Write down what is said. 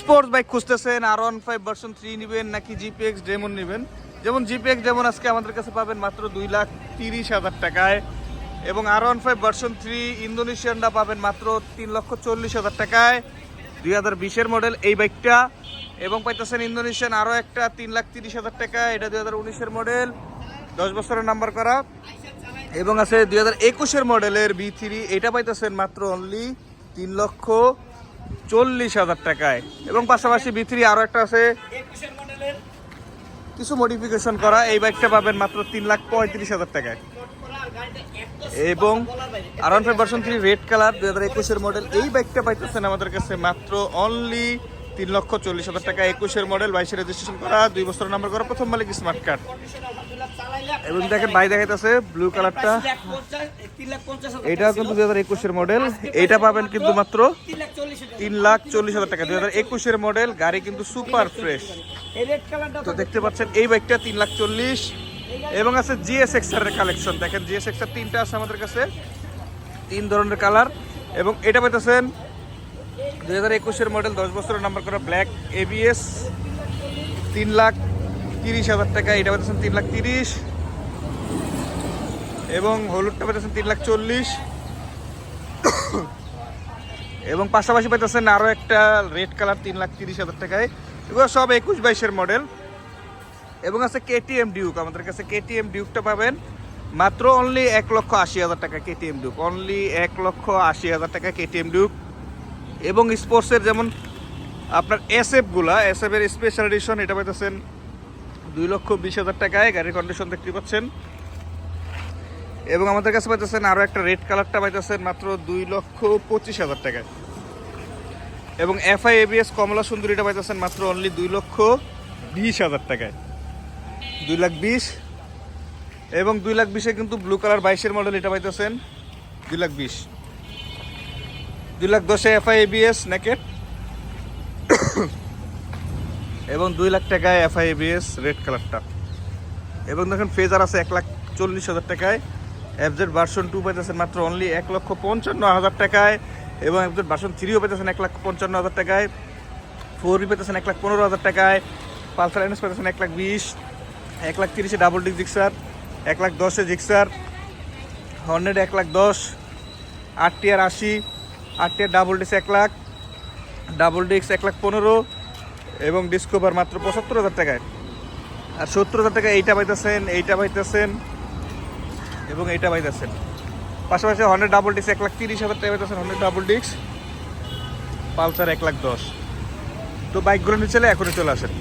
Sports bike খুঁজতেছেন R one five version three নেবেন নাকি জিপিএক্স ডেমন নেবেন? যেমন জিপিএক্স ডেমন আজকে আমাদের কাছে পাবেন মাত্র দুই লাখ তিরিশ হাজার টাকায়। এবং R one five version three ইন্দোনেশিয়ানটা পাবেন মাত্র তিন লক্ষ চল্লিশ হাজার টাকায়। দুই হাজার বিশের মডেল এই বাইকটা এবং পাইতেছেন ইন্দোনেশিয়ান আরও একটা তিন লাখ তিরিশ হাজার টাকা এটা দুই হাজার উনিশের মডেল দশ বছরের নাম্বার করা। এবং আছে দুই হাজার একুশের মডেলের বি থ্রি এটা পাইতেছেন মাত্র অনলি তিন লক্ষ চল্লিশ হাজার টাকায়। এবং পাশাপাশি বি থ্রি আরও একটা আছে। কিছু মডিফিকেশন করা, এই বাইকটা পাবেন মাত্র তিন লাখ পঁয়ত্রিশ হাজার টাকায়। এবং R one five version three red colour দু হাজার একুশের মডেল এই বাইকটা পাইতেছেন আমাদের কাছে মাত্র অনলি তিন লক্ষ চল্লিশ হাজার টাকা। একুশের মডেল বাইশে রেজিস্ট্রেশন করা, দুই বছর নাম্বার করা, প্রথম মালিক স্মার্ট কার্ড এবং দেখেন বাই দেখাইতেছে ব্লু কালারটা এটা কিন্তু দুই হাজার একুশের মডেল। এইটা পাবেন কিন্তু মাত্র তিন লাখ চল্লিশ হাজার টাকা। দুই হাজার একুশের মডেল গাড়ি কিন্তু সুপার ফ্রেশ। তো দেখতে পাচ্ছেন এই বাইকটা তিন লাখ চল্লিশ। এবং আছে জিএস এক্সার কালেকশন দেখেন জিএস এক্সার তিনটা আছে আমাদের কাছে। তিন ধরনের কালার। এবং এটা পাইতেছেন দুই হাজার একুশের মডেল দশ বছরের নাম্বার করা ব্ল্যাক এবিএস তিন লাখ তিরিশ হাজার টাকা। এটা পাইতেছেন তিন লাখ তিরিশ। এবং হলুদটা পাইতেছেন তিন লাখ চল্লিশ। এবং পাশাপাশি পাইতেছেন আরও একটা রেড কালার তিন লাখ তিরিশ হাজার টাকায়। এগুলো সব একুশ বাইশের মডেল। এবং আছে কেটিএম ডিউক, আমাদের কাছে কেটিএম ডিউকটা পাবেন। মাত্র অনলি এক লক্ষ আশি হাজার টাকা কেটিএম ডিউক। অনলি এক লক্ষ আশি হাজার টাকা কেটিএম ডিউক। এবং স্পোর্টসের যেমন আপনার এসএফগুলা এসএফের স্পেশাল এডিশন এটা পাইতেছেন দুই লক্ষ বিশ হাজার টাকায়। গাড়ির কন্ডিশন দেখতে পাচ্ছেন। এবং আমাদের কাছে পাইতেছেন আরও একটা রেড কালারটা পাইতেছেন মাত্র দুই লক্ষ পঁচিশ হাজার টাকায়। এবং এফআই এবিএস কমলা সুন্দরীটা পাইতেছেন মাত্র অনলি দুই লক্ষ বিশ হাজার টাকায়। দুই লাখ বিশ। এবং দুই লাখ বিশে কিন্তু ব্লু কালার বাইশের মডেল এটা পাইতেছেন দুই লাখ বিশ। দুই লাখ দশে এফআই এবিএস নেকেট এবং দুই লাখ টাকায় এফআই এবিএস রেড কালারটা এবং দেখেন ফেজার আছে এক লাখ চল্লিশ হাজার টাকায়। এফজেড ভার্সন টু পাইতেছেন মাত্র অনলি এক লক্ষ পঞ্চান্ন হাজার টাকায় এবং এফজেড ভার্সন থ্রিও পেতেছেন এক লাখ পঞ্চান্ন হাজার টাকায়। ফোর বি পেতেছেন এক লাখ পনেরো হাজার টাকায়। পালসার এনএস পেতেছেন এক লাখ বিশ, এক লাখ তিরিশে ডাবল ডিক জিক্সার এক লাখ দশে জিক্সার হন্ড্রেড এক লাখ দশ, আট আর আশি, আট আর ডাবল ডিক্স এক লাখ ডাবল ডিক্স এক লাখ পনেরো এবং ডিসকভার মাত্র পঁচাত্তর হাজার টাকায়। আর সত্তর হাজার টাকা এইটা পাইতেছেন এইটা পাইতেছেন এবং এইটা পাইতেছেন। পাশাপাশি হন্ড্রেড ডাবল ডিক্স এক লাখ তিরিশ হাজার টাকা পাইতেছেন হন্ড্রেড ডাবল ডিক্স পালসার এক লাখ দশ। তো বাইকগুলো নিয়ে চলে এখনই চলে আসেন।